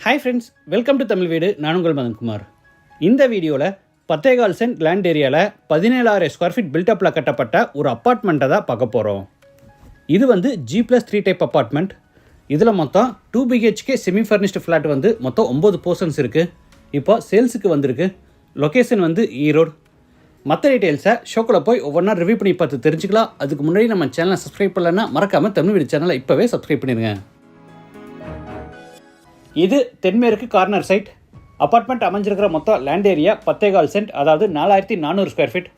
Hi friends welcome to Tamil Veedu நான் உங்கள் மதன்குமார் இந்த வீடியோவில் பத்தேகால் சென்ட் லேண்ட் ஏரியாவில் பதினேழாயிரம் ஸ்கொயர் ஃபீட் பில்டப்பில் கட்டப்பட்ட ஒரு அப்பார்ட்மெண்ட்டை தான் பார்க்க போகிறோம் இது வந்து G plus three type apartment இதில் மொத்தம் two BHK semi furnished flat வந்து மொத்தம் ஒம்பது போர்ஷன்ஸ் இருக்குது இப்போ சேல்ஸுக்கு வந்திருக்கு. லொக்கேஷன் வந்து ஈரோடு. மற்ற டீட்டெயில்ஸை ஷோக்கில் போய் ஒவ்வொன்றா ரிவ்யூ பண்ணி பார்த்து தெரிஞ்சுக்கலாம். அதுக்கு முன்னாடி நம்ம சேனலை சப்ஸ்கிரைப் பண்ணலன்னா மறக்காமல் தமிழ் வீடு சேனலை இப்போவே சப்ஸ்கிரைப் பண்ணிடுங்க. இது தென்மேற்கு கார்னர் சைட். அப்பார்ட்மெண்ட் அமைஞ்சிருக்கிற மொத்தம் லேண்ட் ஏரியா பத்தேகால் சென்ட் அதாவது நாலாயிரத்தி நானூறு ஸ்கொயர் ஃபீட்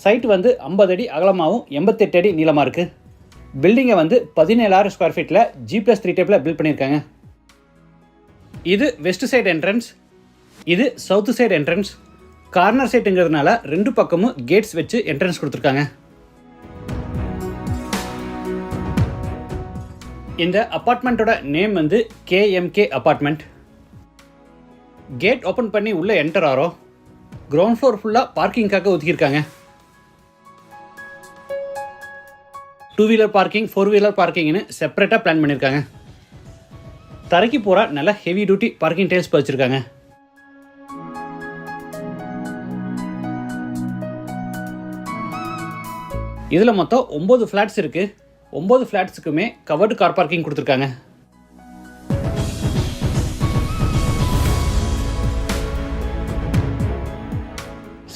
சைட் வந்து ஐம்பது அடி அகலமாகவும் எண்பத்தெட்டு அடி நீளமாக இருக்குது பில்டிங்கை வந்து பதினேழாயிரம் ஸ்கொயர் ஃபீட்டில் ஜி ப்ளஸ் த்ரீ டைப்பில் பில்ட் பண்ணியிருக்காங்க. இது வெஸ்ட் சைடு என்ட்ரன்ஸ் இது சவுத்து சைடு என்ட்ரன்ஸ் கார்னர் சைட்டுங்கிறதுனால ரெண்டு பக்கமும் கேட்ஸ் வச்சு என்ட்ரன்ஸ் கொடுத்துருக்காங்க. இந்த அப்பார்ட்மெண்ட்டோட நேம் வந்து கேஎம்கே அப்பார்ட்மெண்ட். கேட் ஓப்பன் பண்ணி உள்ளே என்டர் ஆகிறோம் கிரவுண்ட் ஃப்ளோர் ஃபுல்லாக பார்க்கிங்காக ஒதுக்கியிருக்காங்க. Two wheeler parking four wheeler பார்க்கிங்னு செப்பரேட்டாக பிளான் பண்ணியிருக்காங்க. தரைக்கு போகிற நல்ல ஹெவி டியூட்டி பார்க்கிங் டைல்ஸ் பதிச்சிருக்காங்க. இதில் மொத்தம் ஒம்பது ஃப்ளாட்ஸ் இருக்குது ஒம்பது ஃப்ளாட்ஸுக்குமே கவர்டு கார் பார்க்கிங் கொடுத்துருக்காங்க.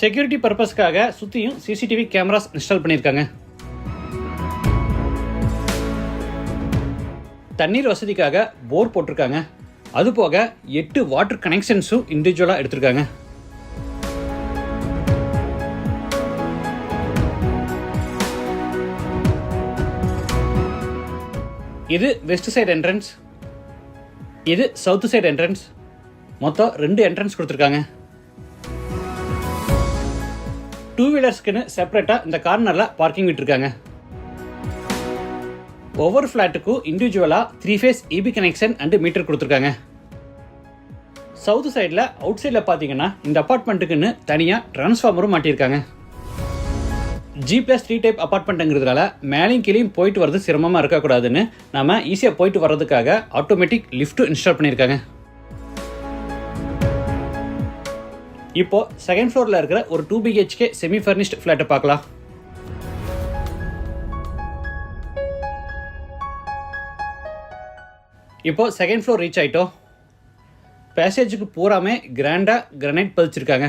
செக்யூரிட்டி பர்பஸ்க்காக சுற்றியும் சிசிடிவி கேமராஸ் இன்ஸ்டால் பண்ணியிருக்காங்க. தண்ணீர் வசதிக்காக போர் போட்டிருக்காங்க. அது போக எட்டு வாட்டர் கனெக்ஷன்ஸும் இண்டிவிஜுவலாக எடுத்திருக்காங்க. இது வெஸ்ட் சைடு என்ட்ரன்ஸ் இது சவுத் சைடு என்ட்ரன்ஸ் மொத்தம் ரெண்டு என்ட்ரன்ஸ் கொடுத்துருக்காங்க. டூ வீலர்ஸ்க்குன்னு செப்பரேட்டாக இந்த கார்னரில் பார்க்கிங் விட்டுருக்காங்க. ஒவ்வொரு ஃப்ளாட்டுக்கும் இண்டிவிஜுவலாக three phase EB connection and meter கொடுத்துருக்காங்க. சவுத் சைடில் அவுட் சைடில் பார்த்தீங்கன்னா இந்த அப்பார்ட்மெண்ட்டுக்குன்னு தனியாக ட்ரான்ஸ்ஃபார்மரும் மாட்டியிருக்காங்க. ஜி ப்ளஸ் த்ரீ டைப் அப்பார்ட்மெண்ட்டுங்கிறதுனால மேலேயும் கீழேயும் போயிட்டு வரது சிரமமாக இருக்கக்கூடாதுன்னு நம்ம ஈஸியாக போயிட்டு வர்றதுக்காக ஆட்டோமேட்டிக் லிஃப்ட்டும் இன்ஸ்டால் பண்ணியிருக்காங்க. இப்போ செகண்ட் ஃப்ளோரில் இருக்கிற ஒரு டூ பிஹெச்கே செமி ஃபர்னிஷ்ட் ஃப்ளாட்டை பார்க்கலாம். இப்போ செகண்ட் ஃப்ளோர் ரீச் ஆயிட்டோம். பேசேஜுக்கு பூராமே கிராண்டாக கிரனைட் பதிச்சிருக்காங்க.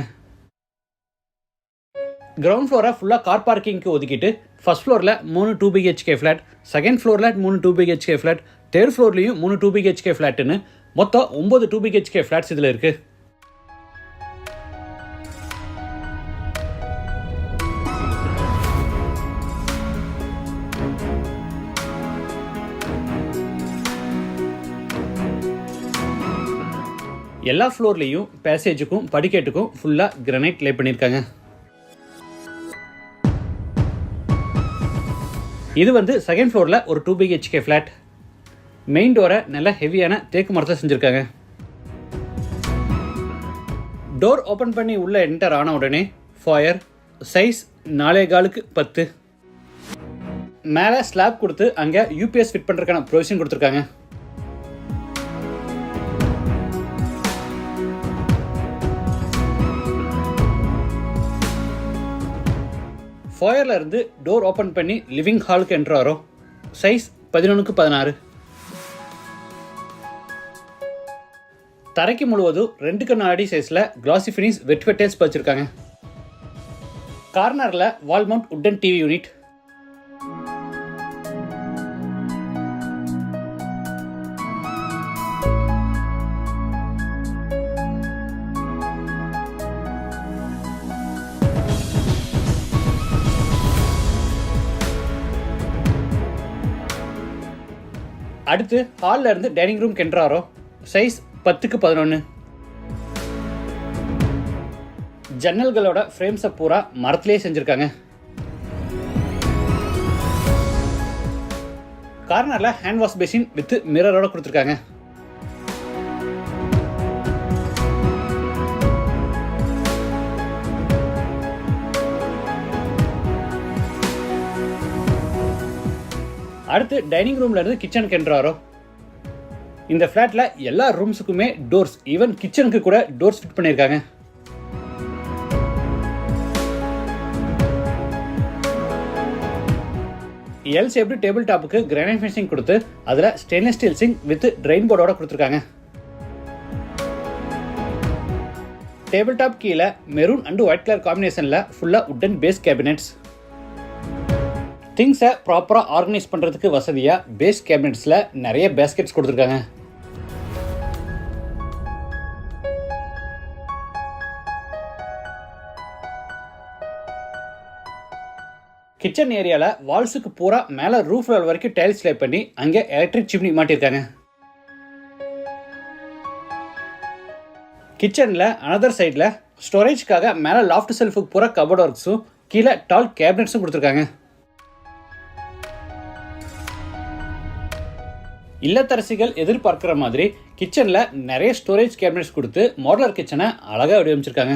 கிரவுண்ட் ஃப்ளோரை ஃபுல்லாக கார் பார்க்கிங்க்கு ஒதுக்கிட்டு ஃபஸ்ட் ஃப்ளோரில் மூணு டூ பிஹெச்கே ஃப்ளாட் செகண்ட் ஃப்ளோரில் மூணு டூ பிஹெச்கே ஃப்ளாட் தேர்ட் ஃப்ளோர்லேயும் மூணு டூ பிஹெச்கே ஃப்ளாட்டுன்னு மொத்தம் ஒம்பது டூ பிஹெச்கே ஃப்ளாட்ஸ் இதில் இருக்குது எல்லா ஃப்ளோர்லேயும் பேசேஜுக்கும் படிக்கட்டுக்கும் ஃபுல்லாக கிரனைட் லே பண்ணியிருக்காங்க இது வந்து செகண்ட் ஃப்ளோரில் ஒரு டூ பிஹெச்கே ஃப்ளாட் மெயின் டோரை நல்ல ஹெவியான தேக்கு மரத்தை செஞ்சுருக்காங்க. டோர் ஓப்பன் பண்ணி உள்ளே என்டர் ஆன உடனே ஃபயர் சைஸ் நாலே காலுக்கு பத்து. மேலே ஸ்லாப் கொடுத்து அங்கே யூபிஎஸ் ஃபிட் பண்ணுறதுக்கான ப்ரொவிஷன் கொடுத்துருக்காங்க. ஃபயரில் இருந்து டோர் ஓப்பன் பண்ணி லிவிங் ஹாலுக்கு என்ட்ரு சைஸ் பதினொன்றுக்கு பதினாறு. தரைக்கு முழுவதும் ரெண்டு கண்ணு அடி சைஸில் கிளாசி ஃபினிஷ் வெட் வெட்டேல்ஸ் வச்சுருக்காங்க கார்னரில் வால்மவுண்ட் உட்டன் டிவி யூனிட் அடுத்து ஹாலில் இருந்து டைனிங் ரூம் கென்றாரோ? சைஸ் பத்துக்கு பதினொன்று ஜன்னல்களோட ஃப்ரேம்ஸை பூரா மரத்துலேயே செஞ்சுருக்காங்க. கார்னரில் ஹேண்ட் வாஷ் பேசின் வித் மிரரோட கொடுத்துருக்காங்க. அடுத்து டைனிங் ரூம்ல இருந்து கிச்சனுக்கு என்ட்ராரோ இந்த ஃப்ளாட்டில் எல்லா ரூம்ஸுக்குமே டோர்ஸ் ஈவன் கிச்சனுக்கு கூட டோர்ஸ் ஃபிட் பண்ணியிருக்காங்க. எல் ஷேப்டு டேபிள் டாப்புக்கு கிரானைட் ஃபினிஷிங் கொடுத்து அதில் stainless steel sink with drain போர்டோட கொடுத்துருக்காங்க. டேபிள் டாப் கீழே மெரூன் அண்ட் ஒயிட் கலர் காம்பினேஷனில் ஃபுல்லாக உட்டன் பேஸ் கேபினெட்ஸ் திங்ஸை ப்ராப்பராக ஆர்கனைஸ் பண்ணுறதுக்கு வசதியாக பேஸ் கேபினெட்ஸில் நிறைய பேஸ்கெட்ஸ் கொடுத்துருக்காங்க. கிச்சன் ஏரியாவில் வால்ஸுக்கு பூரா மேலே ரூஃப் லெவல் வரைக்கும் டைல்ஸ் லே பண்ணி அங்கே எலக்ட்ரிக் சிம்னி மாட்டியிருக்காங்க. கிச்சனில் அனதர் சைடில் ஸ்டோரேஜ்க்காக மேலே லாஃப்ட் செல்ஃபுக்கு பூரா கபோர்ட் ஒர்க்ஸும் கீழே டால் கேபினட்ஸும் கொடுத்துருக்காங்க. இல்லத்தரசிகள் எதிர்பார்க்குற மாதிரி கிச்சனில் நிறைய ஸ்டோரேஜ் கேபினட்ஸ் கொடுத்து மாடலர் கிச்சனை அழகாக வடிவமைச்சிருக்காங்க.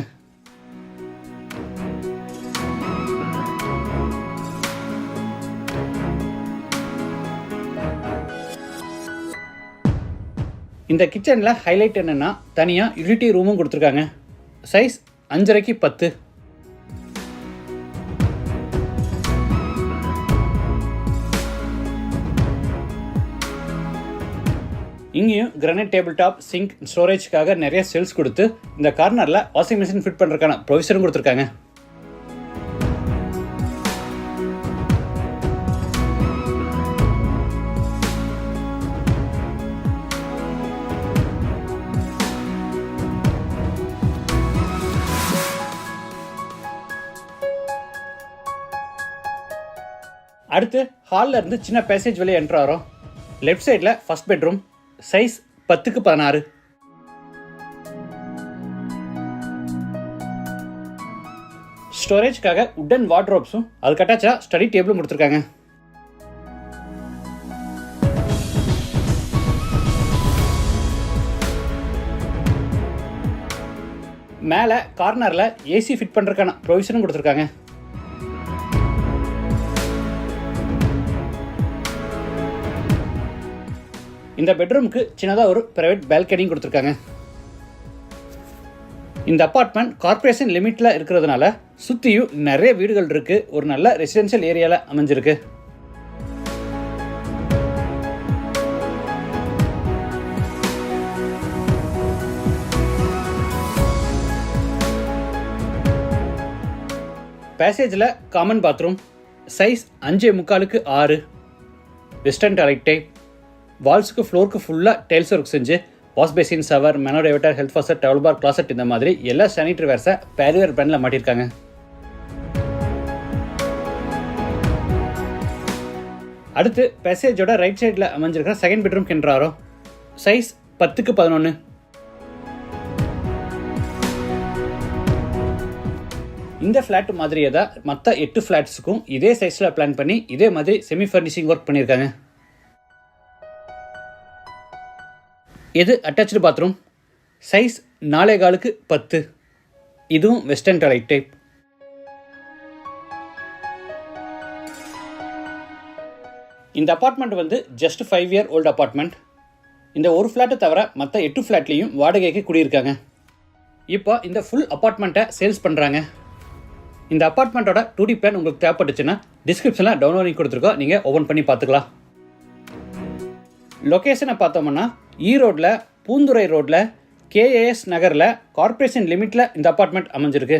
இந்த கிச்சனில் ஹைலைட் என்னென்னா தனியாக யூனிட்டி ரூமும் கொடுத்துருக்காங்க. சைஸ் அஞ்சரைக்கு பத்து. இங்கேயும் கிரானைட் டேபிள் டாப் சிங்க் ஸ்டோரேஜ்க்காக நிறைய செல்ஸ் கொடுத்து இந்த கார்னரில் வாஷிங் மிஷின் ஃபிட் பண்ணுறதுக்கான ப்ரொவிஷனும் கொடுத்துருக்காங்க. அடுத்து ஹாலில் இருந்து சின்ன பேசேஜ் வெளியே என்ட்ரு ஆகிறோம். லெஃப்ட் சைடில் ஃபஸ்ட் பெட்ரூம் சைஸ் பத்துக்கு பதினாறு. ஸ்டோரேஜ்க்காக உட்டன் வார்ட்ரோப்ஸும் அதுக்கு அட்டாச்சாக ஸ்டடி டேபிளும் கொடுத்துருக்காங்க. மேலே கார்னரில் ஏசி ஃபிட் பண்ணுறதுக்கான ப்ரொவிஷனும் கொடுத்துருக்காங்க. இந்த பெட்ரூமுக்கு சின்னதாக ஒரு ப்ரைவேட் பால்கனியும் கொடுத்துருக்காங்க. இந்த அப்பார்ட்மெண்ட் கார்ப்பரேஷன் லிமிட்டில் இருக்கிறதுனால சுற்றியும் நிறைய வீடுகள் இருக்குது ஒரு நல்ல ரெசிடென்ஷியல் ஏரியாவில் அமைஞ்சிருக்கு. பேசேஜில் காமன் பாத்ரூம் சைஸ் அஞ்சே முக்காலுக்கு ஆறு. வெஸ்டர்ன் டாய்லெட் டைப் வால்ஸுக்கு ஃப்ளோருக்கு ஃபுல்லாக டைல்ஸ் ஒர்க் செஞ்சு wash basin shower மெனோடேவிட்டர் health faucet towel bar closet இந்த மாதிரி எல்லா சானிடரி வேர்ஸை பேரியர் பிராண்டில் மாட்டியிருக்காங்க அடுத்து பேசேஜோட ரைட் சைடில் அமைஞ்சிருக்கிற செகண்ட் பெட்ரூம் கின்றாரோ சைஸ் பத்துக்கு பதினொன்று இந்த ஃப்ளாட் மாதிரியே தான் மற்ற எட்டு ஃப்ளாட்ஸுக்கும் இதே சைஸில் பிளான் பண்ணி இதே மாதிரி செமி ஃபர்னிஷிங் ஒர்க் பண்ணியிருக்காங்க எது அட்டாச்சு பாத்ரூம் சைஸ் நாலே காலுக்கு பத்து. இதுவும் வெஸ்டர்ன் டாய்லெட் டைப் இந்த அப்பார்ட்மெண்ட் வந்து just five year old apartment இந்த ஒரு ஃப்ளாட்டை தவிர மற்ற எட்டு ஃப்ளாட்லேயும் வாடகைக்கு குடியிருக்காங்க. இப்போ இந்த ஃபுல் அப்பார்ட்மெண்ட்டை சேல்ஸ் பண்ணுறாங்க இந்த அப்பார்ட்மெண்ட்டோட டூ டி பிளான் உங்களுக்கு தேவைப்பட்டுச்சுன்னா டிஸ்கிரிப்ஷனில் டவுன்லோட் பண்ணி கொடுத்துருக்கோம். நீங்கள் ஓப்பன் பண்ணி பார்த்துக்கலாம். லொக்கேஷனை பார்த்தோம்னா ஈரோட்டில் பூந்துரை ரோட்டில் கேஏஎஸ் நகரில் கார்ப்பரேஷன் லிமிட்டில் இந்த அப்பார்ட்மெண்ட் அமைஞ்சிருக்கு.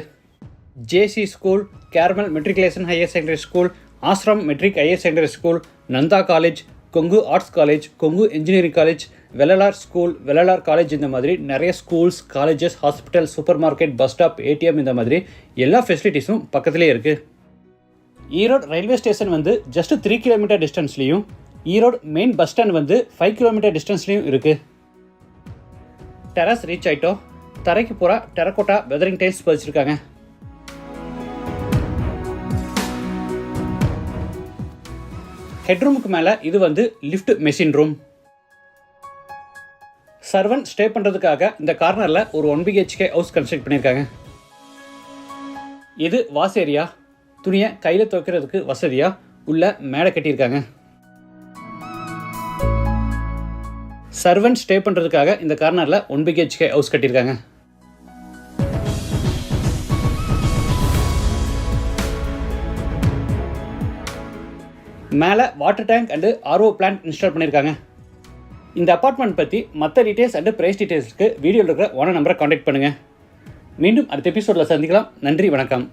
JC school Carmel matriculation higher secondary school Ashram matric higher secondary school Nanda college Kongu arts college Kongu engineering college Vellalar school Vellalar college இந்த மாதிரி நிறைய schools colleges hospital super market bus stop ATM இந்த மாதிரி எல்லா ஃபெசிலிட்டிஸும் பக்கத்துலேயே இருக்குது Erode railway station வந்து ஜஸ்ட் த்ரீ கிலோமீட்டர் டிஸ்டன்ஸ்லையும் ஈரோடு மெயின் பஸ் ஸ்டாண்ட் வந்து ஃபைவ் கிலோமீட்டர் டிஸ்டன்ஸ்லேயும் இருக்குது டெரஸ் ரீச் ஆகிட்டோம் தரைக்கு பூரா டெரக்கோட்டா வெதரிங் டைல்ஸ் பதிச்சிருக்காங்க. ஹெட்ரூமுக்கு மேலே இது வந்து lift machine room servant stay பண்ணுறதுக்காக இந்த கார்னரில் ஒரு ஒன் பிஹெச்கே ஹவுஸ் கன்ஸ்ட்ரக்ட் பண்ணியிருக்காங்க இது வாஸ் ஏரியா. துணியை கையில் துவைக்கிறதுக்கு வசதியாக உள்ள மேடை கட்டியிருக்காங்க. சர்வன்ட் ஸ்டே பண்ணுறதுக்காக இந்த கார்னரில் ஒன் பிஹெச்கே ஹவுஸ் கட்டியிருக்காங்க. மேலே water tank and RO plant install பண்ணியிருக்காங்க. இந்த அப்பார்ட்மெண்ட் பற்றி மற்ற டீட்டெயில்ஸ் அண்டு ப்ரைஸ் டீட்டெயில்ஸ்க்கு வீடியோவில் இருக்கிற ஓனர் நம்பரை காண்டாக்ட் பண்ணுங்கள் மீண்டும் அடுத்த எபிசோடில் சந்திக்கலாம். நன்றி வணக்கம்.